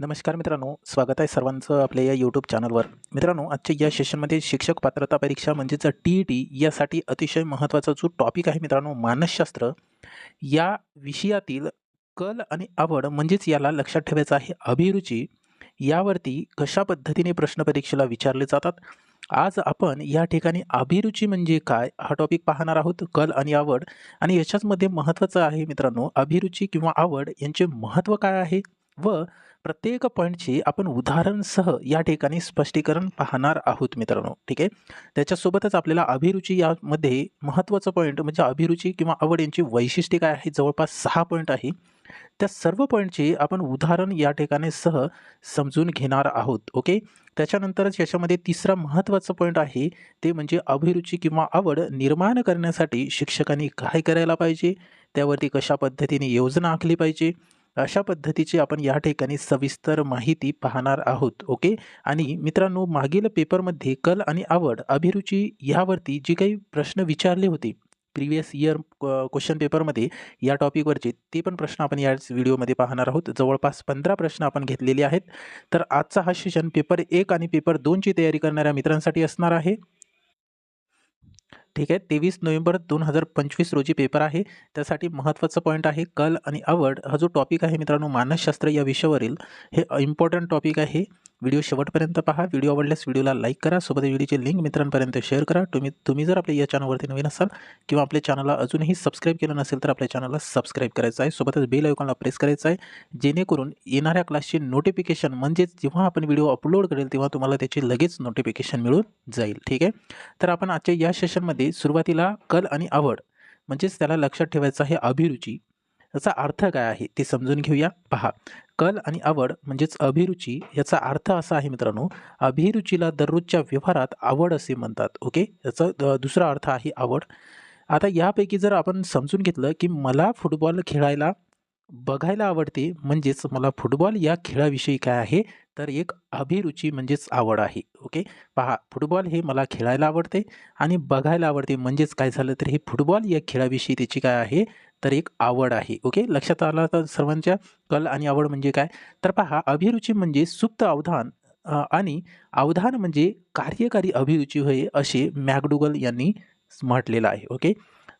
नमस्कार मित्रांनो स्वागत आहे सर्वांचं आपल्या या यूट्यूब चॅनलवर मित्रांनो आजच्या या सेशनमध्ये शिक्षक पात्रता परीक्षा म्हणजेच टी ई टी यासाठी अतिशय महत्त्वाचा जो टॉपिक आहे मित्रांनो मानसशास्त्र या विषयातील कल आणि आवड म्हणजेच याला लक्षात ठेवायचं आहे अभिरुची. यावरती कशा पद्धतीने प्रश्न परीक्षेला विचारले जातात? आज आपण या ठिकाणी अभिरुची म्हणजे काय हा टॉपिक पाहणार आहोत कल आणि आवड. आणि याच्याचमध्ये महत्त्वाचं आहे मित्रांनो अभिरुची किंवा आवड यांचे महत्त्व काय आहे? व प्रत्येक पॉईंटची आपण उदाहरणसह या ठिकाणी स्पष्टीकरण पाहणार आहोत मित्रांनो ठीक आहे? त्याच्यासोबतच आपल्याला अभिरुची यामध्ये महत्त्वाचं पॉईंट म्हणजे अभिरुची किंवा आवड यांची वैशिष्ट्ये काय आहे जवळपास सहा पॉईंट आहे. त्या सर्व पॉईंटची आपण उदाहरण या ठिकाणी सह समजून घेणार आहोत ओके? त्याच्यानंतरच याच्यामध्ये तिसरा महत्त्वाचा पॉईंट आहे ते म्हणजे अभिरुची किंवा आवड निर्माण करण्यासाठी शिक्षकांनी काय करायला पाहिजे? त्यावरती कशा पद्धतीने योजना आखली पाहिजे? अशा पद्धतीची आपण या ठिकाणी सविस्तर माहिती पाहणार आहोत ओके? आणि मित्रांनो मागील पेपरमध्ये कल आणि आवड अभिरुची ह्यावरती जी काही प्रश्न विचारले होते प्रिवियस इयर क्वेश्चन पेपरमध्ये या टॉपिकवरचे ते पण प्रश्न आपण याच व्हिडिओमध्ये पाहणार आहोत. जवळपास पंधरा प्रश्न आपण घेतलेले आहेत. तर आजचा हा सेशन पेपर एक आणि पेपर दोनची तयारी करणाऱ्या मित्रांसाठी असणार आहे. ठीक आहे. तेवीस नोव्हेंबर दोन हजार पंचवीस रोजी पेपर आहे. त्यासाठी महत्त्वाचं पॉईंट आहे कल आणि आवड हा जो टॉपिक आहे मित्रांनो मानसशास्त्र या विषयावरील. हे इम्पॉर्टंट टॉपिक आहे. व्हिडिओ शेवटपर्यंत पहा. व्हिडिओ आवडल्यास व्हिडिओला लाईक करा. सोबत व्हिडिओची लिंक मित्रांपर्यंत शेअर करा. तुम्ही तुम्ही जर आपल्या या चॅनलवरती नवीन असाल किंवा आपल्या चॅनलला अजूनही सबस्क्राईब केलं नसेल तर आपल्या चॅनलला सबस्क्राईब करायचं आहे. सोबतच बेल आयकॉनला प्रेस करायचं आहे. जेणेकरून येणाऱ्या क्लासची नोटिफिकेशन म्हणजेच जेव्हा आपण व्हिडिओ अपलोड करेल तेव्हा तुम्हाला त्याची लगेच नोटिफिकेशन मिळून जाईल. ठीक आहे? तर आपण आजच्या या सेशनमध्ये सुरुवातीला कल आणि आवड म्हणजेच त्याला लक्षात ठेवायचं आहे अभिरुची. याचा अर्थ काय आहे ते समजून घेऊया. पहा. कल आणि आवड म्हणजेच अभिरुची याचा अर्थ असा आहे मित्रांनो अभिरुचीला दररोजच्या व्यवहारात आवड असे म्हणतात ओके? याचा द- दुसरा अर्थ आहे आवड. आता यापैकी जर आपण समजून घेतलं की मला फुटबॉल खेळायला बघायला आवडते म्हणजेच मला फुटबॉल या खेळाविषयी काय आहे तर एक अभिरुची म्हणजेच आवड आहे ओके? पहा फुटबॉल हे मला खेळायला आवडते आणि बघायला आवडते म्हणजेच काय झालं तर हे फुटबॉल या खेळाविषयी त्याची काय आहे तर एक आवड आहे. ओके लक्षात आलं तर सर्वांच्या कल आणि आवड म्हणजे काय? तर पहा अभिरुची म्हणजे सुप्त अवधान आणि अवधान म्हणजे कार्यकारी अभिरुची होय असे मॅकडुगल यांनी म्हटलेलं आहे. ओके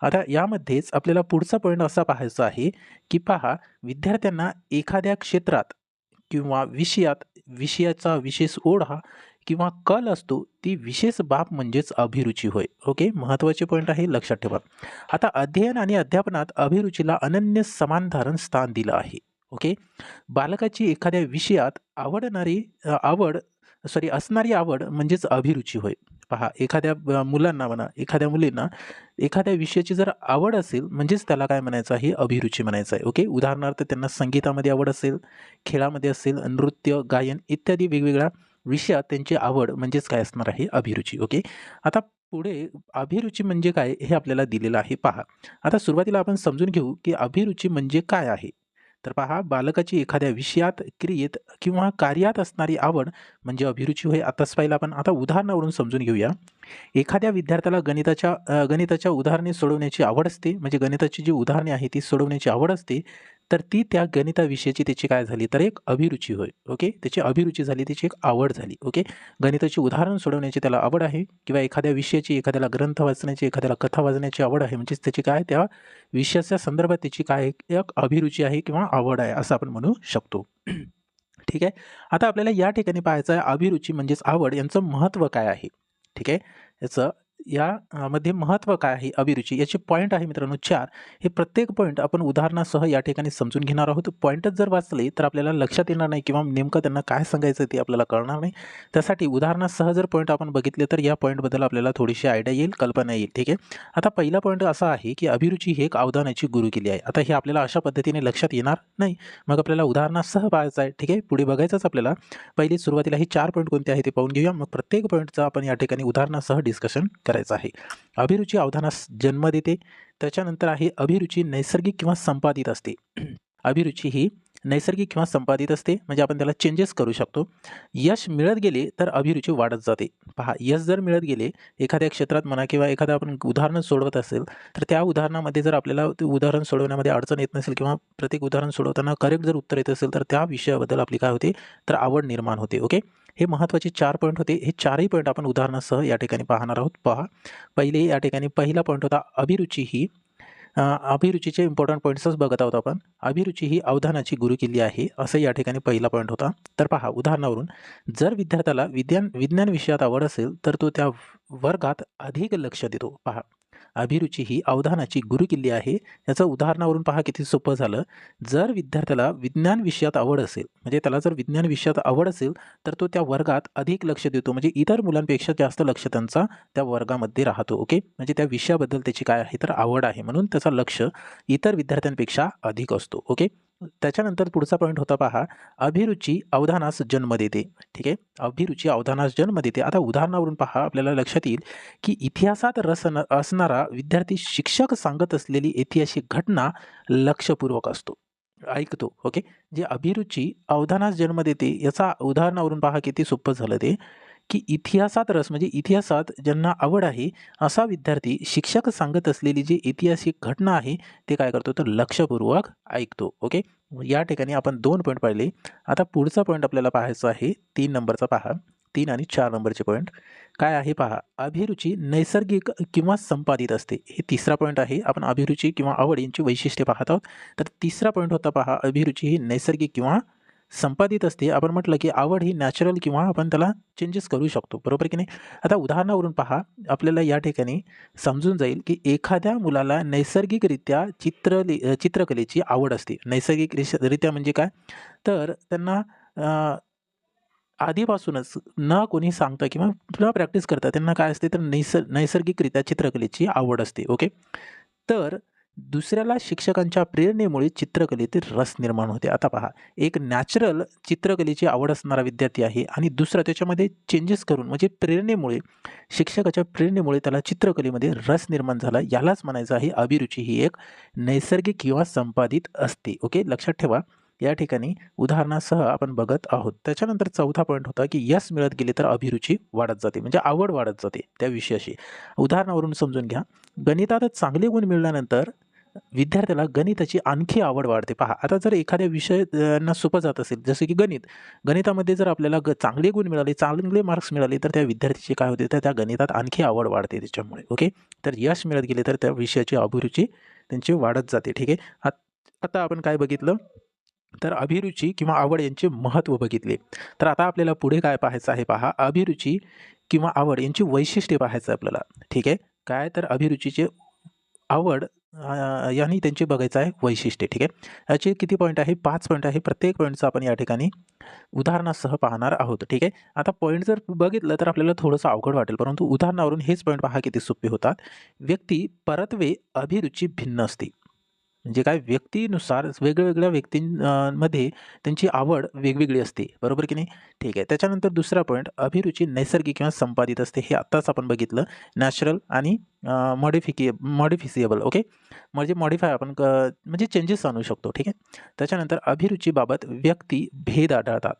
आता यामध्येच आपल्याला पुढचा पॉईंट असा पाहायचा आहे की पहा विद्यार्थ्यांना एखाद्या क्षेत्रात किंवा विषयात विषयाचा विशेष ओढ हा किंवा कल असतो ती विशेष बाब म्हणजेच अभिरुची होय. ओके? महत्त्वाचे पॉईंट आहे लक्षात ठेवा. आता अध्ययन आणि अध्यापनात अभिरुचीला अनन्य समानधारण स्थान दिलं आहे. ओके? बालकाची एखाद्या विषयात आवडणारी आवड सॉरी असणारी आवड म्हणजेच अभिरुची होय. पहा एखाद्या मुलांना म्हणा एखाद्या मुलींना एखाद्या विषयाची जर आवड असेल म्हणजेच त्याला काय म्हणायचं आहे? अभिरुची म्हणायचं आहे. ओके? उदाहरणार्थ त्यांना संगीतामध्ये आवड असेल खेळामध्ये असेल नृत्य गायन इत्यादी वेगवेगळ्या विषयात त्यांची आवड म्हणजेच काय असणार आहे? अभिरुची. ओके? आता पुढे अभिरुची म्हणजे काय हे आपल्याला दिलेलं आहे. पहा. आता सुरुवातीला आपण समजून घेऊ की अभिरुची म्हणजे काय आहे. तर पहा बालकाची एखाद्या विषयात क्रियेत किंवा कार्यात असणारी आवड म्हणजे अभिरुची होय. आताच पाहिलं आपण. आता उदाहरणावरून समजून घेऊया. एखाद्या विद्यार्थ्याला गणिताच्या गणिताच्या उदाहरणे सोडवण्याची आवड असते. म्हणजे गणिताची जी उदाहरणे आहे ती सोडवण्याची आवड असते. तर ती त्या गणिताविषयीची त्याची काय झाली? तर एक अभिरुची होय ओके? त्याची अभिरुची झाली त्याची एक आवड झाली ओके? गणिताची उदाहरण सोडवण्याची त्याला आवड आहे किंवा एखाद्या विषयाची एखाद्याला ग्रंथ वाचण्याची एखाद्याला कथा वाचण्याची आवड आहे म्हणजेच त्याची काय? त्या विषयाच्या संदर्भात त्याची काय एक अभिरुची आहे किंवा आवड आहे असं आपण म्हणू शकतो. ठीक आहे? आता आपल्याला या ठिकाणी पाहायचं आहे अभिरुची म्हणजेच आवड यांचं महत्त्व काय आहे? ठीक आहे? याचं या मध्ये महत्त्व काय आहे? अभिरुची याचे पॉईंट आहे मित्रांनो चार. हे प्रत्येक पॉईंट आपण उदाहरणासह या ठिकाणी समजून घेणार आहोत. पॉईंटच जर वाचले तर आपल्याला लक्षात येणार नाही किंवा नेमकं त्यांना काय सांगायचं ते आपल्याला कळणार नाही. त्यासाठी उदाहरणासह जर पॉईंट आपण बघितले तर या पॉईंटबद्दल आपल्याला थोडीशी आयडिया येईल कल्पना येईल ठीक आहे? आता पहिला पॉईंट असा आहे की अभिरुची ही एक अवधानाची गुरु आहे. आता हे आपल्याला अशा पद्धतीने लक्षात येणार नाही. मग आपल्याला उदाहरणासह पाहायचं आहे ठीक आहे? पुढे बघायचंच आपल्याला. पहिले सुरुवातीला हे चार पॉईंट कोणते आहे ते पाहून घेऊया. मग प्रत्येक पॉईंटचा आपण या ठिकाणी उदाहरणासह डिस्कशन करायचं आहे. अभिरुची अवधानास जन्म देते. त्याच्यानंतर आहे अभिरुची नैसर्गिक किंवा संपादित असते. अभिरुची ही नैसर्गिक किंवा संपादित असते. म्हणजे आपण त्याला चेंजेस करू शकतो. यश मिळत गेले तर अभिरुची वाढत जाते. पहा यश जर मिळत गेले एखाद्या क्षेत्रात म्हणा किंवा एखादं आपण उदाहरण सोडवत असेल तर त्या उदाहरणामध्ये जर आपल्याला ते उदाहरण सोडवण्यामध्ये अडचण येत नसेल किंवा प्रत्येक उदाहरण सोडवताना करेक्ट जर उत्तर येत असेल तर त्या विषयाबद्दल आपली काय होते? तर आवड निर्माण होते. ओके हे महत्त्वाचे चार पॉईंट होते. हे चारही पॉईंट आपण उदाहरणासह या ठिकाणी पाहणार आहोत. पहा. पहिले या ठिकाणी पहिला पॉईंट होता अभिरुची ही. अभिरुचीचे इम्पॉर्टंट पॉईंट्सच बघत आहोत आपण. अभिरुची ही अवधानाची गुरुकिल्ली आहे. असं या ठिकाणी पहिला पॉईंट होता. तर पहा उदाहरणावरून जर विद्यार्थ्याला विज्ञान विज्ञान विषयात आवड असेल तर तो त्या वर्गात अधिक लक्ष देतो. पहा. अभिरुची ही अवधानाची गुरुकिल्ली आहे. याचं उदाहरणावरून पहा किती सोपं झालं. जर विद्यार्थ्याला विज्ञान विषयात आवड असेल म्हणजे त्याला जर विज्ञान विषयात आवड असेल तर तो त्या वर्गात अधिक लक्ष देतो. म्हणजे इतर मुलांपेक्षा जास्त लक्ष त्यांचा त्या वर्गामध्ये राहतो ओके? म्हणजे त्या विषयाबद्दल त्याची काय आहे तर आवड आहे म्हणून त्याचा लक्ष इतर विद्यार्थ्यांपेक्षा अधिक असतो ओके? त्याच्यानंतर पुढचा पॉईंट होता पहा. अभिरुची अवधानास जन्म देते. ठीक आहे? अभिरुची अवधानास जन्म देते. आता उदाहरणावरून पहा. आपल्याला लक्षात येईल की इतिहासात रस न- असणारा विद्यार्थी शिक्षक सांगत असलेली ऐतिहासिक घटना लक्षपूर्वक असतो. ऐकतो. ओके जे अभिरुची अवधानास जन्म देते याचा उदाहरणावरून पहा किती सोपं झालं ते. की इतिहासात रस म्हणजे इतिहासात ज्यांना आवड आहे असा विद्यार्थी शिक्षक सांगत असलेली जी ऐतिहासिक घटना आहे ते काय करतो? तर लक्षपूर्वक ऐकतो. ओके? या ठिकाणी आपण दोन पॉईंट पाहिले. आता पुढचा पॉईंट आपल्याला पाहायचा आहे तीन नंबरचा पहा. तीन आणि चार नंबरचे पॉईंट काय आहे पहा? अभिरुची नैसर्गिक किंवा संपादित असते. हे तिसरा पॉईंट आहे. आपण अभिरुची किंवा आवड यांची वैशिष्ट्ये पाहत आहोत. तर तिसरा पॉईंट होता पहा अभिरुची ही नैसर्गिक किंवा संपादित असते. आपण म्हटलं की आवड ही नॅचरल किंवा आपण त्याला चेंजेस करू शकतो. बरोबर की नाही? आता उदाहरणावरून पहा. आपल्याला या ठिकाणी समजून जाईल की एखाद्या मुलाला नैसर्गिकरित्या चित्र चित्रकलेची आवड असते. नैसर्गिकरित्या म्हणजे काय? तर त्यांना आधीपासूनच न कोणी सांगता किंवा न प्रॅक्टिस करता त्यांना काय असते? तर नैसर् नैसर्गिकरित्या चित्रकलेची आवड असते. ओके? तर दुसऱ्याला शिक्षकांच्या प्रेरणेमुळे चित्रकलेतील रस निर्माण होते. आता पहा एक नॅचरल चित्रकलेची आवड असणारा विद्यार्थी आहे आणि दुसरा त्याच्यामध्ये चेंजेस करून म्हणजे प्रेरणेमुळे शिक्षकाच्या प्रेरणेमुळे त्याला चित्रकलेमध्ये रस निर्माण झाला. यालाच म्हणायचं आहे अभिरुची. ही एक नैसर्गिक किंवा संपादित असते. ओके? लक्षात ठेवा. या ठिकाणी उदाहरणासह आपण बघत आहोत. त्याच्यानंतर चौथा पॉईंट होता की यश मिळत गेले तर अभिरुची वाढत जाते म्हणजे आवड वाढत जाते त्या विषयाशी. उदाहरणावरून समजून घ्या. गणितात चांगले गुण मिळाल्यानंतर विद्यार्थ्याला गणिताची आणखी आवड वाढते. पहा आता जर एखाद्या विषयांना सोपं जात असेल जसं की गणित. गणितामध्ये जर आपल्याला ग चांगले गुण मिळाले चांगले मार्क्स मिळाले तर त्या विद्यार्थ्याची काय होते? तर त्या गणितात आणखी आवड वाढते त्याच्यामुळे ओके तर यश मिळत गेले तर त्या विषयाची अभिरुची त्यांची वाढत जाते ठीक आहे? आता आपण काय बघितलं? तर अभिरुची किंवा आवड यांचे महत्त्व बघितले. तर आता आपल्याला पुढे काय पाहायचं आहे पहा. अभिरुची किंवा आवड यांची वैशिष्ट्ये पाहायचं आहे आपल्याला. ठीक आहे? काय तर अभिरुचीचे आवड यांनी त्यांचे बघायचं आहे वैशिष्ट्ये. ठीक आहे? याचे किती पॉईंट आहे? पाच पॉईंट आहे. प्रत्येक पॉईंटचं आपण या ठिकाणी उदाहरणासह पाहणार आहोत. ठीक आहे? आता पॉईंट जर बघितलं तर आपल्याला थोडंसं अवघड वाटेल. परंतु उदाहरणावरून हेच पॉईंट पहा किती सोपे होतात. व्यक्ती परत्वे अभिरुची भिन्न असते. म्हणजे काय व्यक्तीनुसार वेगवेगळ्या व्यक्तींमध्ये त्यांची आवड वेगवेगळी असते. बरोबर की नाही? ठीक आहे. त्याच्यानंतर दुसरा पॉईंट अभिरुची नैसर्गिक किंवा संपादित असते. हे आत्ताच आपण बघितलं. नॅचरल आणि मॉडिफिके मॉडिफिसिएबल ओके? म्हणजे मॉडिफाय आपण क म्हणजे चेंजेस आणू शकतो. ठीक आहे? त्याच्यानंतर अभिरुचीबाबत व्यक्ती भेद आढळतात.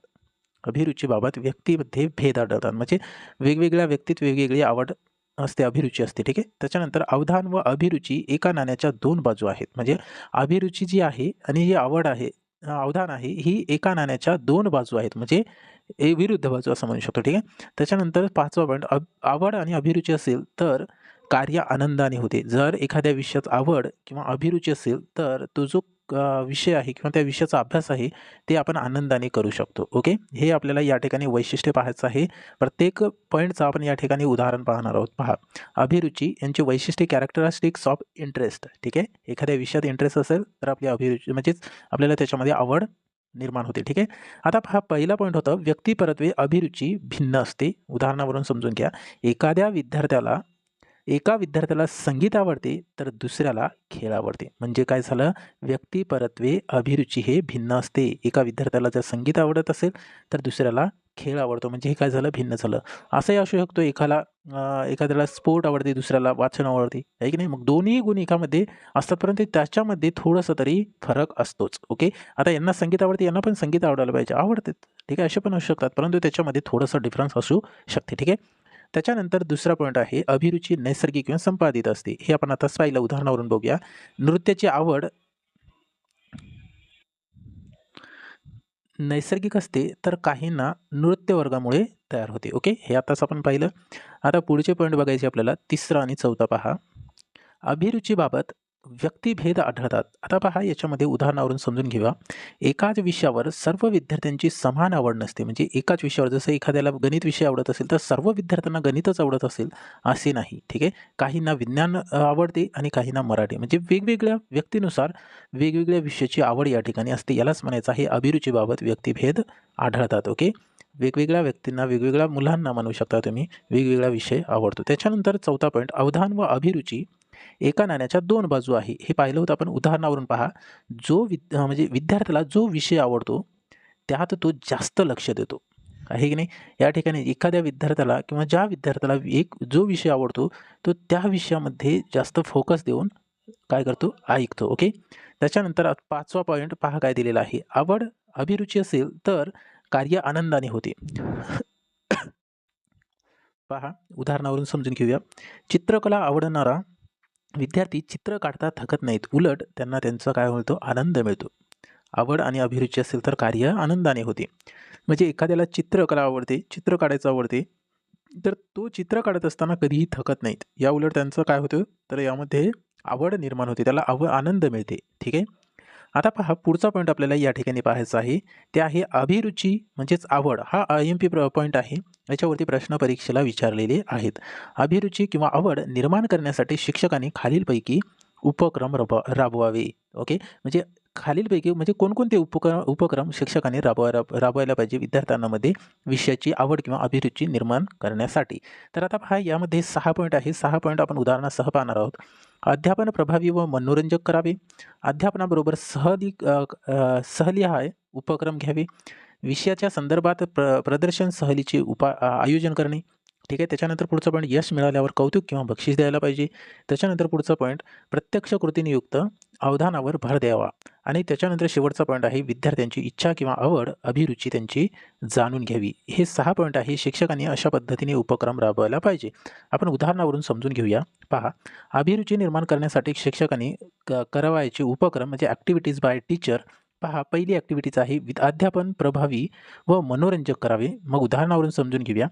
अभिरुचीबाबत व्यक्तीमध्ये भेद आढळतात. म्हणजे वेगवेगळ्या व्यक्तीत वेगवेगळी आवड असते अभिरुची असते ठीक आहे? त्याच्यानंतर अवधान व अभिरुची एका नाण्याच्या दोन बाजू आहेत. म्हणजे अभिरुची जी आहे आणि जी आवड आहे अवधान आहे ही एका नाण्याच्या दोन बाजू आहेत. म्हणजे ए विरुद्ध बाजू असं म्हणू शकतो ठीक आहे? त्याच्यानंतर पाचवा पॉईंट अब आवड आणि अभिरुची असेल तर कार्य आनंदाने होते. जर एखाद्या विषयात आवड किंवा अभिरुची असेल तर तो जो विषय आहे किंवा त्या विषयाचा अभ्यास आहे ते आपण आनंदाने करू शकतो. ओके? हे आपल्याला या ठिकाणी वैशिष्ट्य पाहायचं आहे. प्रत्येक पॉईंटचं आपण या ठिकाणी उदाहरण पाहणार आहोत. पहा. अभिरुची यांची वैशिष्ट्य कॅरेक्टरिस्टिक्स ऑफ इंटरेस्ट ठीक आहे? एखाद्या विषयात इंटरेस्ट असेल तर आपली अभिरुची म्हणजेच आपल्याला त्याच्यामध्ये आवड निर्माण होते. ठीक आहे? आता हा पहिला पॉईंट होता व्यक्तिपरत्वे अभिरुची भिन्न असते. उदाहरणावरून समजून घ्या. एखाद्या विद्यार्थ्याला एका विद्यार्थ्याला संगीत आवडते तर दुसऱ्याला खेळ आवडते. म्हणजे काय झालं? व्यक्तिपरत्वे अभिरुची हे भिन्न असते. एका विद्यार्थ्याला जर संगीत आवडत असेल तर दुसऱ्याला खेळ आवडतो. म्हणजे हे काय झालं? भिन्न झालं. असंही असू शकतो. एकाला एखाद्याला स्पोर्ट आवडते दुसऱ्याला वाचन आवडते. आहे की नाही? मग दोन्ही गुण एकामध्ये असतात परंतु त्याच्यामध्ये थोडंसं तरी फरक असतोच. ओके? आता यांना संगीत आवडते यांना पण संगीत आवडायला पाहिजे. आवडते ठीक आहे? असे पण असू शकतात. परंतु त्याच्यामध्ये थोडंसं डिफरन्स असू शकते. ठीक आहे? त्याच्यानंतर दुसरा पॉईंट आहे अभिरुची नैसर्गिक किंवा संपादित असते. हे आपण आता पाहिलं उदाहरणावरून बघूया. नृत्याची आवड नैसर्गिक असते तर काहींना नृत्य वर्गामुळे तयार होते. ओके हे आताच आपण पाहिलं. आता पुढचे पॉईंट बघायचे आपल्याला. तिसरा आणि चौथा पहा. अभिरुचीबाबत व्यक्तिभेद आढळतात. आता पहा याच्यामध्ये उदाहरणावरून समजून घेऊया. एकाच विषयावर सर्व विद्यार्थ्यांची समान आवड नसते. म्हणजे एकाच विषयावर जसं एखाद्याला गणित विषय आवडत असेल तर सर्व विद्यार्थ्यांना गणितच आवडत असेल असे नाही. ठीक आहे? काहींना विज्ञान आवडते आणि काहींना मराठी. म्हणजे वेगवेगळ्या व्यक्तीनुसार वेगवेगळ्या विषयाची आवड या ठिकाणी असते. यालाच म्हणायचं आहे अभिरुचीबाबत व्यक्तिभेद आढळतात. ओके? वेगवेगळ्या व्यक्तींना वेगवेगळ्या मुलांना म्हणू शकता तुम्ही वेगवेगळा विषय आवडतो. त्याच्यानंतर चौथा पॉईंट अवधान व अभिरुची. एका नाण्याच्या दोन बाजू आहे. हे पाहिलं होतं आपण उदाहरणावरून पहा. जो विद म्हणजे विद्यार्थ्याला जो विषय आवडतो त्यात तो जास्त लक्ष देतो. आहे की नाही? या ठिकाणी एखाद्या विद्यार्थ्याला किंवा ज्या विद्यार्थ्याला एक जो विषय आवडतो तो त्या विषयामध्ये जास्त फोकस देऊन काय करतो? ऐकतो. ओके? त्याच्यानंतर पाचवा पॉईंट पहा काय दिलेला आहे. आवड अभिरुची असेल तर कार्य आनंदाने होते. पहा उदाहरणावरून समजून घेऊया. चित्रकला आवडणारा विद्यार्थी चित्र काढता थकत नाहीत. उलट त्यांना त्यांचा काय होतो? आनंद मिळतो. आवड आणि अभिरुची असेल तर कार्य आनंदाने होते. म्हणजे एखाद्याला चित्रकला आवडते चित्र काढायचं आवडते तर तो चित्र काढत असताना कधीही थकत नाहीत. या उलट त्यांचं काय होतं? तर यामध्ये आवड निर्माण होते. त्याला आव आनंद मिळते. ठीक आहे? आता पहा पुढचा पॉईंट आपल्याला या ठिकाणी पाहायचा आहे. ते आहे अभिरुची म्हणजेच आवड. हा आय एम पी पॉईंट आहे. याच्यावरती प्रश्न परीक्षेला विचारलेले आहेत. अभिरुची किंवा आवड निर्माण करण्यासाठी शिक्षकांनी खालीलपैकी उपक्रम रब राबवावे. ओके म्हणजे खालीलपैकी म्हणजे कोणकोणते उपक्रम उपक्रम शिक्षकांनी राबवायला राबवायला पाहिजे विद्यार्थ्यांमध्ये विषयाची आवड किंवा अभिरुची निर्माण करण्यासाठी. तर आता पहा यामध्ये सहा पॉईंट आहे. सहा पॉईंट आपण उदाहरणासह पाहणार आहोत. अध्यापन प्रभावी व मनोरंजक करावे. अध्यापनाबरोबर सहली अ, सहली हा उपक्रम घ्यावे. विषयाच्या संदर्भात प्र प्रदर्शन सहलीचे उपा आयोजन करणे. ठीक आहे त्याच्यानंतर पुढचा पॉईंट यश मिळाल्यावर कौतुक किंवा बक्षीस द्यायला पाहिजे. त्याच्यानंतर पुढचा पॉईंट प्रत्यक्ष कृतीनियुक्त अवधानावर भर द्यावा. आणि त्याच्यानंतर शेवटचा पॉईंट आहे विद्यार्थ्यांची इच्छा किंवा आवड अभिरुची त्यांची जाणून घ्यावी. हे सहा पॉईंट आहे शिक्षकांनी अशा पद्धतीने उपक्रम राबवायला पाहिजे. आपण उदाहरणावरून समजून घेऊया. पहा अभिरुची निर्माण करण्यासाठी शिक्षकांनी क करावायचे उपक्रम म्हणजे ॲक्टिव्हिटीज बाय टीचर पहा पहिली ॲक्टिव्हिटीज आहे वि अध्यापन प्रभावी व मनोरंजक करावे. मग उदाहरणावरून समजून घेऊया.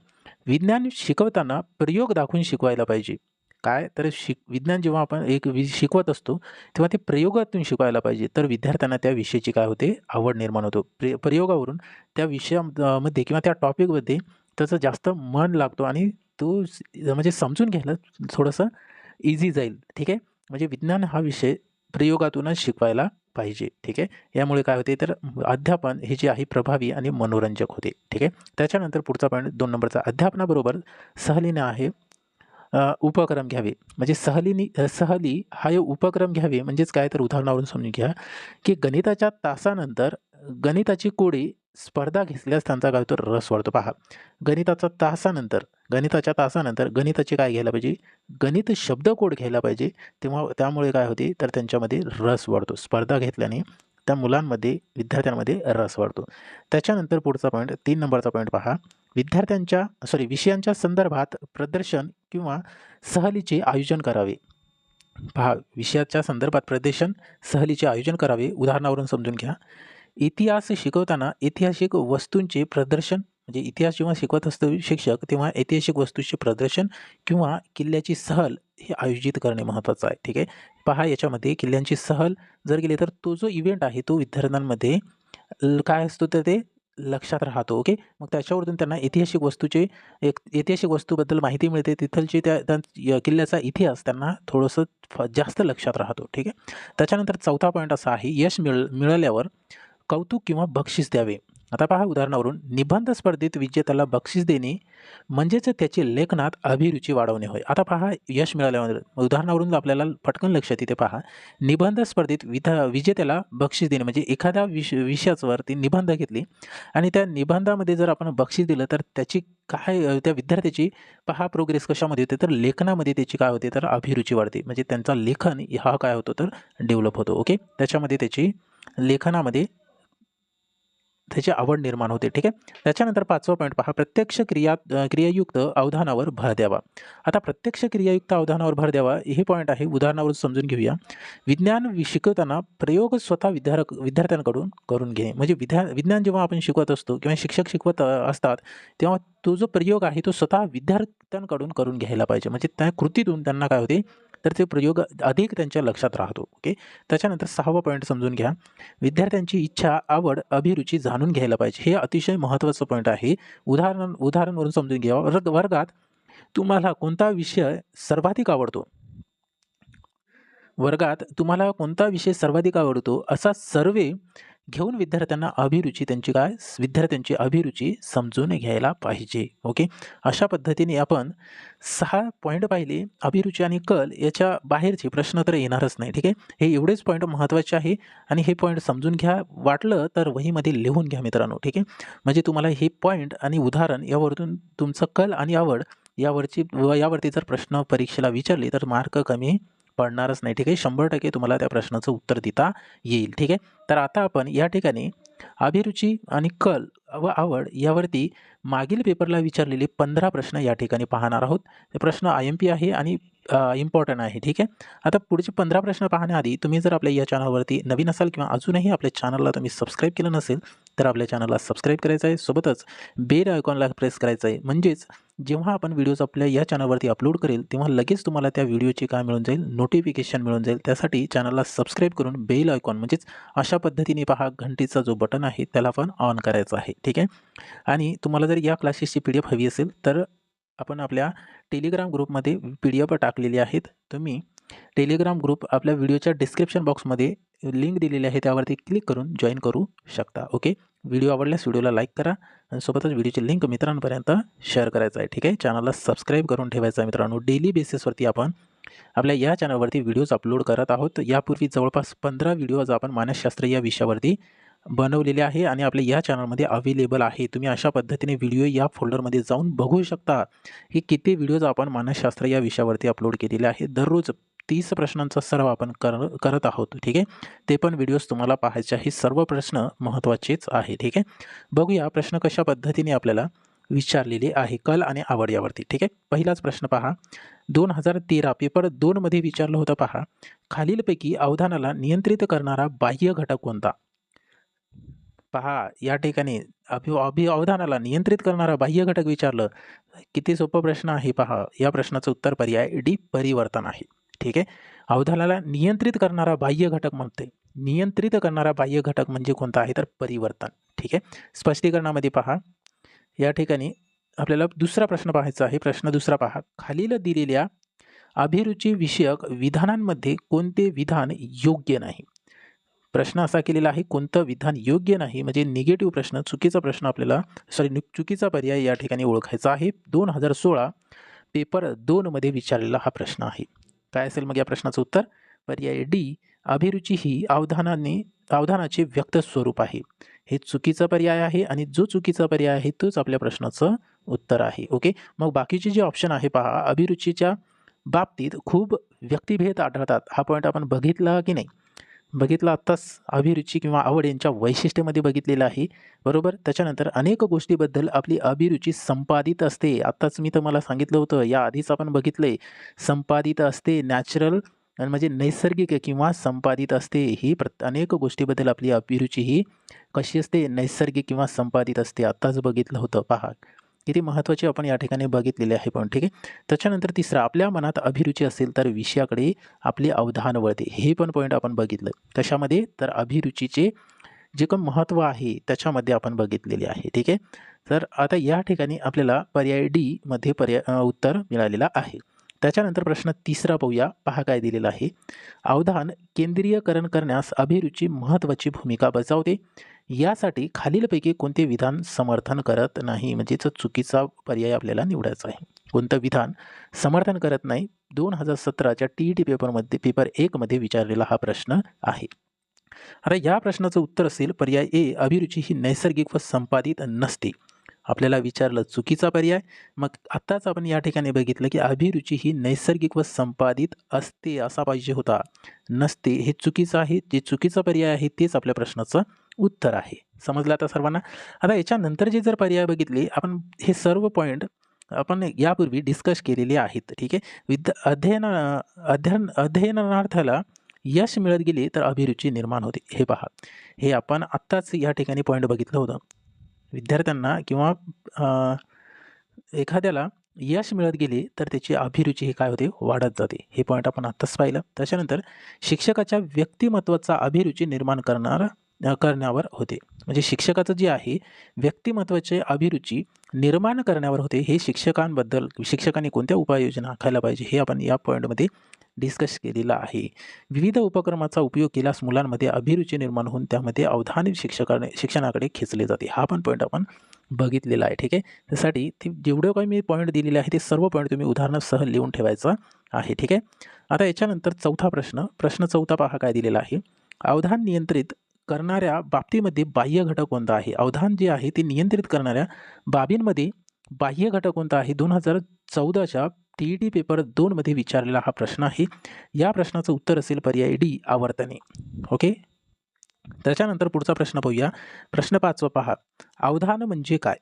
विज्ञान शिकवताना प्रयोग दाखवून शिकवायला पाहिजे. काय तर शिक विज्ञान जेव्हा आपण एक वि शिकवत असतो तेव्हा ते प्रयोगातून शिकवायला पाहिजे. तर विद्यार्थ्यांना त्या विषयाची काय होते? आवड निर्माण होतो. प्रे प्रयोगावरून त्या विषयामध्ये किंवा त्या टॉपिकमध्ये त्याचं जास्त मन लागतो आणि तो म्हणजे समजून घ्यायला थोडंसं इझी जाईल. ठीक आहे? म्हणजे विज्ञान हा विषय प्रयोगातूनच शिकवायला पाहिजे. ठीक आहे? यामुळे काय होते? तर अध्यापन हे जे आहे प्रभावी आणि मनोरंजक होते. ठीक आहे? त्याच्यानंतर पुढचा पॉईंट दोन नंबरचा अध्यापनाबरोबर सहलीने आहे उपक्रम घ्यावे. म्हणजे सहलीनी सहली हा एक उपक्रम घ्यावे. म्हणजेच काय? तर उदाहरणावरून समजून घ्या की गणिताच्या तासानंतर गणिताची कोडी स्पर्धा घेतल्यास त्यांचा काय तो रस वाढतो. पहा गणिताचा तासानंतर गणिताच्या तासानंतर गणिताचे काय घ्यायला पाहिजे? गणित शब्दकोड घ्यायला पाहिजे. तेव्हा त्यामुळे काय होते? तर त्यांच्यामध्ये रस वाढतो. स्पर्धा घेतल्याने त्या मुलांमध्ये विद्यार्थ्यांमध्ये रस वाढतो. त्याच्यानंतर पुढचा पॉईंट तीन नंबरचा पॉईंट पहा. विद्यार्थ्यांच्या सॉरी विषयांच्या संदर्भात प्रदर्शन किंवा सहलीचे आयोजन करावे. पहा विषयाच्या संदर्भात प्रदर्शन सहलीचे आयोजन करावे. उदाहरणावरून समजून घ्या. इतिहास शिकवताना ऐतिहासिक वस्तूंचे प्रदर्शन म्हणजे इतिहास जेव्हा शिकवत असतो शिक्षक तेव्हा ऐतिहासिक वस्तूचे प्रदर्शन किंवा किल्ल्याची सहल हे आयोजित करणे महत्त्वाचं आहे. ठीक आहे? पहा याच्यामध्ये किल्ल्यांची सहल जर गेली तर तो जो इव्हेंट आहे तो विद्यार्थ्यांमध्ये ल- काय असतो तर ते? लक्षात राहतो ओके? मग त्याच्यावरून त्यांना ऐतिहासिक वस्तूचे एक ऐतिहासिक वस्तूबद्दल माहिती मिळते. तिथलचे त्या त्या किल्ल्याचा इतिहास त्यांना थोडंसं फ- जास्त लक्षात राहतो ठीक आहे? त्याच्यानंतर चौथा पॉईंट असा आहे यश मिळ मिळाल्यावर कौतुक किंवा बक्षीस द्यावे. आता पहा उदाहरणावरून निबंध स्पर्धेत विजेत्याला बक्षीस देणे म्हणजेच त्याची लेखनात अभिरुची वाढवणे होय. आता पहा यश मिळाल्यानंतर उदाहरणावरून आपल्याला पटकन लक्षात येते पहा निबंध स्पर्धेत विधा विजेत्याला बक्षीस देणे म्हणजे एखाद्या विष विषयावरती निबंध घेतली आणि त्या निबंधामध्ये जर आपण बक्षीस दिलं तर त्याची काय त्या विद्यार्थ्याची पहा प्रोग्रेस कशामध्ये होते तर लेखनामध्ये त्याची काय होते तर अभिरुची वाढते. म्हणजे त्यांचा लेखन हा काय होतो तर डेव्हलप होतो. ओके त्याच्यामध्ये त्याची लेखनामध्ये त्याची आवड निर्माण होते ठीक आहे? त्याच्यानंतर पाचवा पॉईंट पहा. प्रत्यक्ष क्रिया क्रियायुक्त अवधानावर भर द्यावा. आता प्रत्यक्ष क्रियायुक्त अवधानावर भर द्यावा हे पॉईंट आहे. उदाहरणावरून समजून घेऊया. विज्ञान वि- शिकवताना प्रयोग स्वतः विद्यार्थ विद्यार्थ्यांकडून करून घेणे. म्हणजे विद्या विज्ञान जेव्हा आपण शिकवत असतो किंवा शिक्षक शिकवत असतात तेव्हा तो जो प्रयोग आहे तो स्वतः विद्यार्थ्यांकडून करून घ्यायला पाहिजे. म्हणजे त्या कृतीतून त्यांना काय होते? तर ते प्रयोग अधिक त्यांच्या लक्षात राहतो ओके? त्याच्यानंतर सहावा पॉईंट समजून घ्या. विद्यार्थ्यांची इच्छा आवड अभिरुची जाणून घ्यायला पाहिजे. हे अतिशय महत्त्वाचं पॉईंट आहे. उदाहरण उदाहरणवरून समजून घ्या. वर्ग वर्गात तुम्हाला कोणता विषय सर्वाधिक आवडतो? वर्गात तुम्हाला कोणता विषय सर्वाधिक आवडतो? असा सर्वे घेऊन विद्यार्थ्यांना अभिरुची त्यांची काय? विद्यार्थ्यांची अभिरुची समजून घ्यायला पाहिजे. ओके? अशा पद्धतीने आपण सहा पॉईंट पाहिले अभिरुची आणि कल याच्या बाहेरचे प्रश्न तर येणारच नाही ठीक आहे? हे एवढेच पॉईंट महत्त्वाचे आहे आणि हे पॉईंट समजून घ्या. वाटलं तर वहीमध्ये लिहून घ्या मित्रांनो ठीक आहे? म्हणजे तुम्हाला हे पॉईंट आणि उदाहरण यावरून तुमचं कल आणि आवड यावरची व यावरती जर प्रश्न परीक्षेला विचारले तर मार्क कमी पडणारच नाही ठीक आहे? शंभर टक्के तुम्हाला त्या प्रश्नाचं उत्तर देता येईल ठीक आहे? तर आता आपण या ठिकाणी अभिरुची आणि कल व आवड यावरती मागील पेपरला विचारलेले पंधरा प्रश्न या ठिकाणी पाहणार आहोत. ते प्रश्न आय एम पी आहे आणि इम्पॉर्टंट आहे ठीक आहे? आता पुढचे पंधरा प्रश्न पाहण्याआधी तुम्ही जर आपल्या या चॅनलवरती नवीन असाल किंवा अजूनही आपल्या चॅनलला तुम्ही सबस्क्राईब केलं नसेल तर आपल्या चॅनलला सबस्क्राईब करायचं आहे. सोबतच बेल आयकॉनला प्रेस करायचं आहे. म्हणजेच जेव्हा आपण व्हिडिओज आपल्या या चॅनलवरती अपलोड करेल तेव्हा लगेच तुम्हाला त्या व्हिडिओची काय मिळून जाईल? नोटिफिकेशन मिळून जाईल. त्यासाठी चॅनलला सबस्क्राईब करून बेल आयकॉन म्हणजेच अशा पद्धतीने पहा घंटीचा जो बटन आहे त्याला पण ऑन करायचा आहे. ठीक आहे? आणि तुम्हाला जर या क्लासेसची पी डी एफ हवी असेल तर आपण आपल्या टेलिग्राम ग्रुपमध्ये पी डी एफ टाकलेली आहेत. तुम्ही टेलिग्राम ग्रुप आपल्या व्हिडिओच्या डिस्क्रिप्शन बॉक्समध्ये लिंक दिलेली आहे. त्यावरती क्लिक करून जॉईन करू शकता. ओके व्हिडिओ आवडल्यास व्हिडिओला लाईक करा. आणि सोबतच व्हिडिओची लिंक मित्रांपर्यंत शेअर करायचं आहे. ठीक आहे? चॅनलला सबस्क्राईब करून ठेवायचं आहे मित्रांनो. डेली बेसिसवरती आपण आपल्या या चॅनलवरती व्हिडिओज अपलोड करत आहोत. यापूर्वी जवळपास पंधरा व्हिडिओज आपण मानसशास्त्र या विषयावरती बनवलेले आहे आणि आपल्या या चॅनलमध्ये अवेलेबल आहे. तुम्ही अशा पद्धतीने व्हिडिओ या फोल्डरमध्ये जाऊन बघू शकता. की किती व्हिडिओज आपण मानसशास्त्र या विषयावरती अपलोड केलेले आहे? दररोज तीस प्रश्नांचा सराव आपण कर करत आहोत ठीक आहे? ते पण व्हिडिओज तुम्हाला पाहायचे आहे सर्व प्रश्न महत्त्वाचेच आहे ठीक आहे? बघूया प्रश्न कशा पद्धतीने आपल्याला विचारलेले आहे कल आणि आवड यावरती ठीक आहे? पहिलाच प्रश्न पहा. दोन हजार तेरा पेपर दोनमध्ये विचारलं होतं पहा. खालीलपैकी अवधानाला नियंत्रित करणारा बाह्य घटक कोणता? पहा या ठिकाणी अभि अभि अवधानाला नियंत्रित करणारा बाह्य घटक विचारलं. किती सोपं प्रश्न आहे पहा. या प्रश्नाचं उत्तर पर्याय डी परिवर्तन आहे. ठीक आहे? अवधानाला नियंत्रित करणारा बाह्य घटक म्हणते. नियंत्रित करणारा बाह्य घटक म्हणजे कोणता आहे? तर परिवर्तन. ठीक आहे? स्पष्टीकरणामध्ये पहा. या ठिकाणी आपल्याला दुसरा प्रश्न पाहायचा आहे. प्रश्न दुसरा पहा. खालील दिलेल्या अभिरुची विषयक विधानांमध्ये कोणते विधान योग्य नाही? प्रश्न असा केलेला आहे कोणतं विधान योग्य नाही? म्हणजे निगेटिव्ह प्रश्न चुकीचा प्रश्न आपल्याला सॉरी चुकीचा पर्याय या ठिकाणी ओळखायचा आहे. दोन हजार सोळा पेपर दोनमध्ये विचारलेला हा प्रश्न आहे. काय असेल मग या प्रश्नाचं उत्तर? पर्याय डी अभिरुची ही अवधानाने अवधानाचे व्यक्त स्वरूप आहे. हे चुकीचा पर्याय आहे आणि जो चुकीचा पर्याय आहे तोच आपल्या प्रश्नाचं उत्तर आहे. ओके? मग बाकीचे जे ऑप्शन आहे पहा अभिरुचीच्या बाबतीत खूप व्यक्तिभेद आढळतात. हा पॉईंट आपण बघितला की नाही? बघितलं आत्ताच अभिरुची किंवा आवड यांच्या वैशिष्ट्यामध्ये बघितलेलं आहे. बरोबर? त्याच्यानंतर अनेक गोष्टीबद्दल आपली अभिरुची संपादित असते. आत्ताच मी तुम्हाला सांगितलं होतं या आधीच आपण बघितलंय. संपादित असते नॅचरल म्हणजे नैसर्गिक किंवा संपादित असते. ही प्रत अनेक गोष्टीबद्दल आपली अभिरुची ही कशी असते? नैसर्गिक किंवा संपादित असते. आत्ताच बघितलं होतं. पहा. किती महत्त्वाचे आपण या ठिकाणी बघितलेले आहे पण ठीक आहे. त्याच्यानंतर तिसरं आपल्या मनात अभिरुची असेल तर विषयाकडे आपले अवधान वळते. हे पण पॉईंट आपण बघितलं. कशामध्ये? तर अभिरुचीचे जे काही महत्त्व आहे त्याच्यामध्ये आपण बघितलेले आहे. ठीक आहे? तर आता या ठिकाणी आपल्याला पर्याय डी मध्ये पर्याय उत्तर मिळालेला आहे. त्याच्यानंतर प्रश्न तिसरा पाहूया. पहा काय दिलेला आहे. अवधान केंद्रीयकरण करण्यास अभिरुची महत्त्वाची भूमिका बजावते. यासाठी खालीलपैकी कोणते विधान समर्थन करत नाही? म्हणजेच चुकीचा पर्याय आपल्याला निवडायचा आहे. कोणतं विधान समर्थन करत नाही? दोन हजार सतराच्या टी ई टी पेपरमध्ये पेपर एकमध्ये विचारलेला हा प्रश्न आहे. आता या प्रश्नाचं उत्तर असेल पर्याय ए अभिरुची ही नैसर्गिक व संपादित नसते. आपल्याला विचारलं चुकीचा पर्याय मग आत्ताच आपण या ठिकाणी बघितलं की अभिरुची ही नैसर्गिक व संपादित असते असा पाहिजे होता. नसते हे चुकीचं आहे जे चुकीचा पर्याय आहे तेच आपल्या प्रश्नाचं उत्तर आहे. समजलं आता सर्वांना? आता याच्यानंतर जे जर पर्याय बघितले आपण हे सर्व पॉईंट आपण यापूर्वी डिस्कस केलेले आहेत ठीक आहे? विद्या अध्ययन अध्ययन अध्ययनार्थाला यश मिळत गेले तर अभिरुची निर्माण होते. हे पहा. हे आपण आत्ताच या ठिकाणी पॉईंट बघितलं होतं. विद्यार्थ्यांना किंवा एखाद्याला यश मिळत गेले तर त्याची अभिरुची ही काय होते? वाढत जाते. हे पॉईंट आपण आत्ताच पाहिलं. त्याच्यानंतर शिक्षकाच्या व्यक्तिमत्वाचा अभिरुची निर्माण करणारा करण्यावर होते. म्हणजे शिक्षकाचं जे आहे व्यक्तिमत्वाचे अभिरुची निर्माण करण्यावर होते. हे शिक्षकांबद्दल शिक्षकांनी कोणत्या उपाययोजना आखायला पाहिजे हे आपण या पॉईंटमध्ये डिस्कस केलेलं आहे. विविध उपक्रमाचा उपयोग केल्यास मुलांमध्ये अभिरुची निर्माण होऊन त्यामध्ये अवधान शिक्षकाने शिक्षणाकडे खेचले जाते. हा पण पॉईंट आपण बघितलेला आहे ठीक आहे? त्यासाठी ते जेवढं काही मी पॉईंट दिलेले आहे ते सर्व पॉईंट तुम्ही उदाहरणासह लिहून ठेवायचं आहे ठीक आहे? आता याच्यानंतर चौथा प्रश्न प्रश्न चौथा पहा काय दिलेला आहे. अवधान नियंत्रित करणाऱ्या बाबतीमध्ये बाह्य घटक कोणता आहे? अवधान जे आहे ते नियंत्रित करणाऱ्या बाबींमध्ये बाह्य घटक कोणता आहे? दोन हजार चौदाच्या टी ई टी पेपर दोनमध्ये विचारलेला हा प्रश्न आहे. या प्रश्नाचं उत्तर असेल पर्याय डी आवर्तने. ओके? त्याच्यानंतर पुढचा प्रश्न पाहूया. प्रश्न पाचवा पहा. अवधान म्हणजे काय?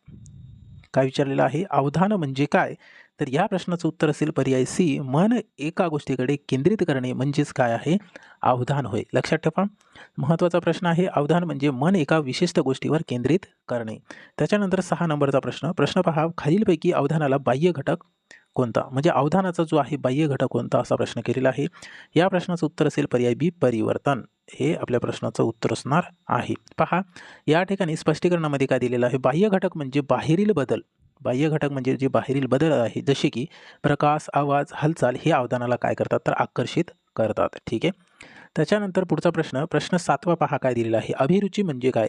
काय विचारलेलं आहे? अवधान म्हणजे काय? तर या प्रश्नाचं उत्तर असेल पर्याय सी मन एका गोष्टीकडे केंद्रित करणे म्हणजेच काय आहे? अवधान होय. लक्षात ठेवा. महत्त्वाचा प्रश्न आहे अवधान म्हणजे मन एका विशिष्ट गोष्टीवर केंद्रित करणे. त्याच्यानंतर सहा नंबरचा प्रश्न. प्रश्न पहा खालीलपैकी अवधानाला बाह्य घटक कोणता? म्हणजे अवधानाचा जो आहे बाह्य घटक कोणता असा प्रश्न केलेला आहे. या प्रश्नाचं उत्तर असेल पर्याय बी परिवर्तन. हे आपल्या प्रश्नाचं उत्तर असणार आहे. पहा या ठिकाणी स्पष्टीकरणामध्ये काय दिलेलं आहे? बाह्य घटक म्हणजे बाहेरील बदल. बाह्य घटक म्हणजे जे बाहेरील बदल आहे जसे की प्रकाश आवाज हालचाल हे अवधानाला काय करतात? तर आकर्षित करतात. ठीक आहे? त्याच्यानंतर पुढचा प्रश्न प्रश्न सातवा पहा काय दिलेला आहे. अभिरुची म्हणजे काय?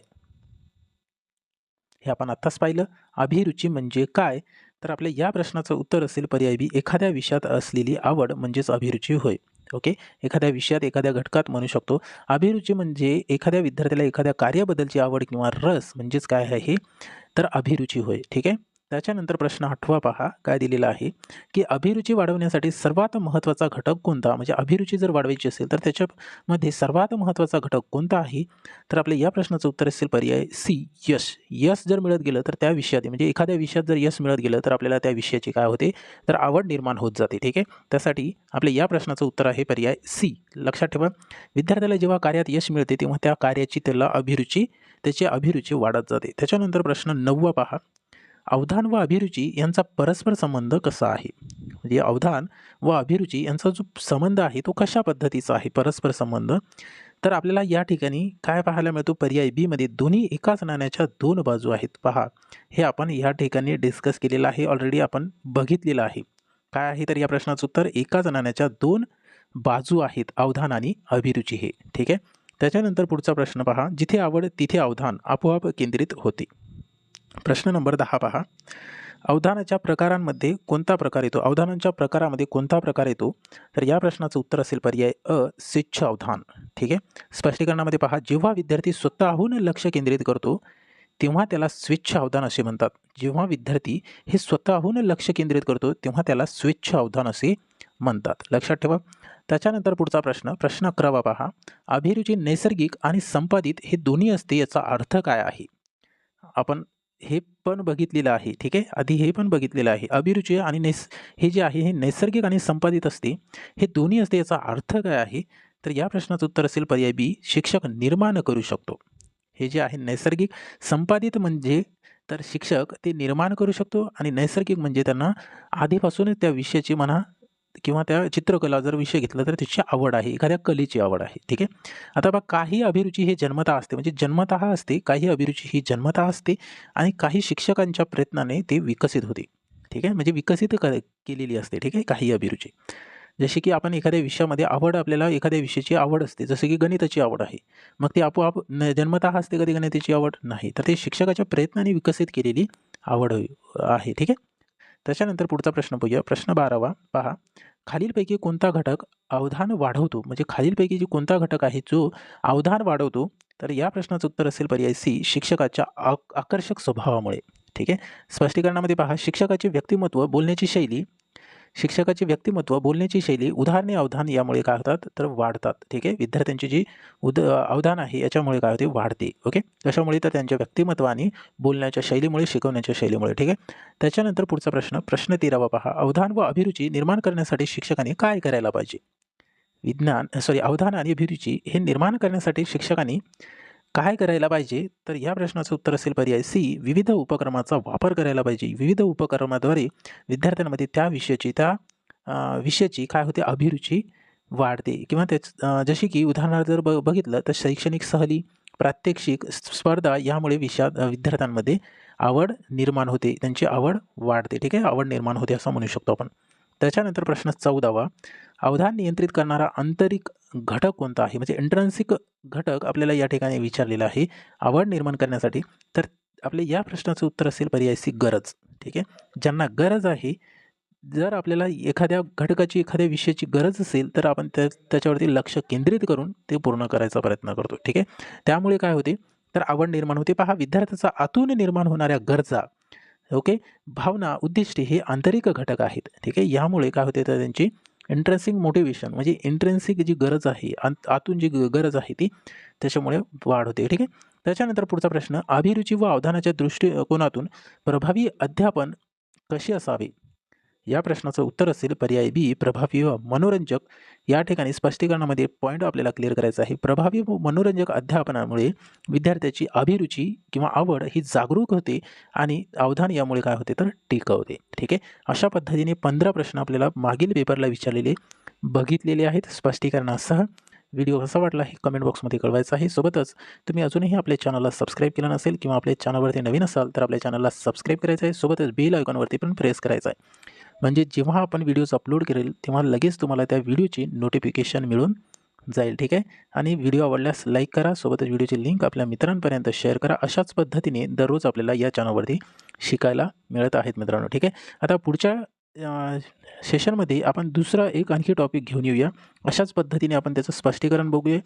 हे आपण आत्ताच पाहिलं. अभिरुची म्हणजे काय? तर आपल्या या प्रश्नाचं उत्तर असेल पर्याय बी एखाद्या विषयात असलेली आवड म्हणजेच अभिरुची होय. ओके? एखाद्या विषयात एखाद्या घटकात म्हणू शकतो. अभिरुची म्हणजे एखाद्या विद्यार्थ्याला एखाद्या कार्याबद्दलची आवड किंवा रस म्हणजेच काय आहे हे? तर अभिरुची होय. ठीक आहे? त्याच्यानंतर प्रश्न आठवा पहा काय दिलेला आहे? की अभिरुची वाढवण्यासाठी सर्वात महत्त्वाचा घटक कोणता? म्हणजे अभिरुची जर वाढवायची असेल तर त्याच्यामध्ये सर्वात महत्त्वाचा घटक कोणता आहे? तर आपल्या या प्रश्नाचं उत्तर असेल पर्याय सी यश. यश जर मिळत गेलं तर त्या विषयात म्हणजे एखाद्या विषयात जर यश मिळत गेलं तर आपल्याला त्या विषयाची काय होते? तर आवड निर्माण होत जाते ठीक आहे? त्यासाठी आपल्या या प्रश्नाचं उत्तर आहे पर्याय सी. लक्षात ठेवा. विद्यार्थ्याला जेव्हा कार्यात यश मिळते तेव्हा त्या कार्याची त्याला अभिरुची त्याची अभिरुची वाढत जाते. त्याच्यानंतर प्रश्न नववा पहा. अवधान व अभिरुची यांचा परस्पर संबंध कसा आहे? म्हणजे अवधान व अभिरुची यांचा जो संबंध आहे तो कशा पद्धतीचा आहे? परस्पर संबंध? तर आपल्याला या ठिकाणी काय पाहायला मिळतो? पर्याय बीमध्ये दोन्ही एकाच नाण्याच्या दोन बाजू आहेत. पहा हे आपण या ठिकाणी डिस्कस केलेलं आहे. ऑलरेडी आपण बघितलेलं आहे. काय आहे तर या प्रश्नाचं उत्तर? एकाच नाण्याच्या दोन बाजू आहेत अवधान आणि अभिरुची हे. ठीक आहे? त्याच्यानंतर पुढचा प्रश्न पहा. जिथे आवड तिथे अवधान आपोआप केंद्रित होते. प्रश्न नंबर दहा पहा. अवधानाच्या प्रकारांमध्ये कोणता प्रकार येतो? अवधानांच्या प्रकारामध्ये कोणता प्रकार येतो? तर या प्रश्नाचं उत्तर असेल पर्याय अ स्वेच्छ अवधान. ठीक आहे? स्पष्टीकरणामध्ये पहा जेव्हा विद्यार्थी स्वतःहून लक्ष केंद्रित करतो तेव्हा त्याला स्वच्छ अवधान असे म्हणतात. जेव्हा विद्यार्थी हे स्वतःहून लक्ष केंद्रित करतो तेव्हा त्याला स्वच्छ अवधान असे म्हणतात. लक्षात ठेवा. त्याच्यानंतर पुढचा प्रश्न प्रश्न अकरावा पहा. अभिरुची नैसर्गिक आणि संपादित हे दोन्ही असते याचा अर्थ काय आहे? आपण हे पण बघितलेलं आहे ठीक आहे? आधी हे पण बघितलेलं आहे. अभिरुची आणि नैस हे जे आहे हे नैसर्गिक आणि संपादित असते हे दोन्ही असते याचा अर्थ काय आहे? तर या प्रश्नाचं उत्तर असेल पर्याय बी शिक्षक निर्माण करू शकतो. हे जे आहे नैसर्गिक संपादित म्हणजे तर शिक्षक ते निर्माण करू शकतो आणि नैसर्गिक म्हणजे त्यांना आधीपासूनच त्या विषयाची म्हणा किंवा त्या चित्रकला जर विषय घेतला तर तिची आवड आहे एखाद्या कलेची आवड आहे ठीक आहे? आता बघा काही अभिरुची हे जन्मता असते म्हणजे जन्मतः असते काही अभिरुची ही जन्मतः असते आणि काही शिक्षकांच्या प्रयत्नाने ते विकसित होते ठीक आहे? म्हणजे विकसित क केलेली असते ठीक आहे? काही अभिरुची. जसे की आपण एखाद्या विषयामध्ये आवड आपल्याला एखाद्या विषयाची आवड असते जसं की गणिताची आवड आहे मग ती आपोआप न जन्मतः असते कधी गणिताची आवड? नाही. तर ते शिक्षकाच्या प्रयत्नाने विकसित केलेली आवड आहे ठीक आहे? त्याच्यानंतर पुढचा प्रश्न बघूया. प्रश्न बारावा पहा. खालीलपैकी कोणता घटक अवधान वाढवतो? म्हणजे खालीलपैकी जी कोणता घटक आहे जो अवधान वाढवतो? तर या प्रश्नाचं उत्तर असेल पर्याय सी शिक्षकाच्या आक आकर्षक स्वभावामुळे. ठीक आहे? स्पष्टीकरणामध्ये पहा. शिक्षकाचे व्यक्तिमत्व बोलण्याची शैली शिक्षकाचे व्यक्तिमत्व बोलण्याची शैली उदाहरणे अवधान यामुळे काय होतात? तर वाढतात. ठीक आहे? विद्यार्थ्यांची जी उद अवधान आहे याच्यामुळे काय होते? वाढते. ओके? कशामुळे तर त्यांच्या व्यक्तिमत्व आणि बोलण्याच्या शैलीमुळे शिकवण्याच्या शैलीमुळे. ठीक आहे? त्याच्यानंतर पुढचा प्रश्न प्रश्न तेरावा पहा. अवधान व अभिरुची निर्माण करण्यासाठी शिक्षकाने काय करायला पाहिजे? विज्ञान सॉरी अवधान आणि अभिरुची हे निर्माण करण्यासाठी शिक्षकांनी काय करायला पाहिजे? तर या प्रश्नाचं उत्तर असेल पर्याय सी विविध उपक्रमाचा वापर करायला पाहिजे. विविध उपक्रमाद्वारे विद्यार्थ्यांमध्ये त्या विषयाची त्या विषयाची काय होते? अभिरुची वाढते. किंवा त्याच जशी की उदाहरणार्थ जर ब बघितलं तर शैक्षणिक सहली प्रात्यक्षिक स्पर्धा यामुळे विषयात विद्यार्थ्यांमध्ये आवड निर्माण होते. त्यांची आवड वाढते. ठीक आहे? आवड निर्माण होते असं म्हणू शकतो आपण. त्याच्यानंतर प्रश्न चौदावा. अवधान नियंत्रित करणारा आंतरिक घटक कोणता आहे? म्हणजे इंट्रन्सिक घटक आपल्याला या ठिकाणी विचारलेला आहे आवड निर्माण करण्यासाठी. तर आपले या प्रश्नाचं उत्तर असेल पर्याय सी गरज ठीक आहे? ज्यांना गरज आहे जर आपल्याला एखाद्या घटकाची एखाद्या विषयाची गरज असेल तर आपण त्या त्याच्यावरती लक्ष केंद्रित करून ते पूर्ण करायचा प्रयत्न करतो ठीक आहे? त्यामुळे काय होते? तर आवड निर्माण होते. पहा विद्यार्थ्याचा आतून निर्माण होणाऱ्या गरजा ओके? भावना उद्दिष्टे हे आंतरिक घटक आहेत ठीक आहे? यामुळे काय होते? तर त्यांची इंट्रेन्सिक मोटिवेशन म्हणजे इंट्रेन्सिक जी गरज आहे आतून जी ग- गरज आहे ती त्याच्यामुळे वाढ होते ठीक आहे? त्याच्यानंतर पुढचा प्रश्न अभिरुची व अवधानाच्या दृष्टिकोनातून प्रभावी अध्यापन कसे असावे? या प्रश्नाचं उत्तर असेल पर्याय बी प्रभावी व मनोरंजक. या ठिकाणी स्पष्टीकरणामध्ये पॉईंट आपल्याला क्लिअर करायचा आहे. प्रभावी व मनोरंजक अध्यापनामुळे विद्यार्थ्याची अभिरुची किंवा आवड ही जागरूक होते आणि अवधान यामुळे काय होते? तर टिकवते. ठीक आहे? अशा पद्धतीने पंधरा प्रश्न आपल्याला मागील पेपरला विचारलेले बघितलेले आहेत. स्पष्टीकरणासह व्हिडिओ कसा वाटला हे कमेंट बॉक्समध्ये कळवायचं आहे. सोबतच तुम्ही अजूनही आपल्या चॅनलला सबस्क्राईब केलं नसेल किंवा आपल्या चॅनलवरती नवीन असाल तर आपल्या चॅनलला सबस्क्राईब करायचं आहे. सोबतच बेल आयकॉनवरती पण प्रेस करायचं आहे. म्हणजे जेव्हा आपण व्हिडिओज अपलोड करेल तेव्हा लगेच तुम्हाला त्या व्हिडिओची नोटिफिकेशन मिळून जाईल ठीक आहे? आणि व्हिडिओ आवडल्यास लाईक करा सोबतच व्हिडिओची लिंक आपल्या मित्रांपर्यंत शेअर करा. अशाच पद्धतीने दररोज आपल्याला या चॅनलवरती शिकायला मिळत आहेत मित्रांनो ठीक आहे? आता पुढच्या सेशनमध्ये आपण दुसरा एक आणखी टॉपिक घेऊन येऊया. अशाच पद्धतीने आपण त्याचं स्पष्टीकरण बघूया.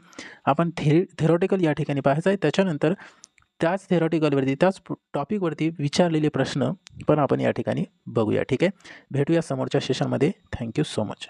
आपण थे थेरॉटिकल या ठिकाणी पाहायचं आहे. त्याच्यानंतर त्याच थेरॉटिकलवरती त्याच टॉपिकवरती विचारलेले प्रश्न पण आपण या ठिकाणी बघूया ठीक आहे? भेटूया समोरच्या सेशनमध्ये थँक्यू सो मच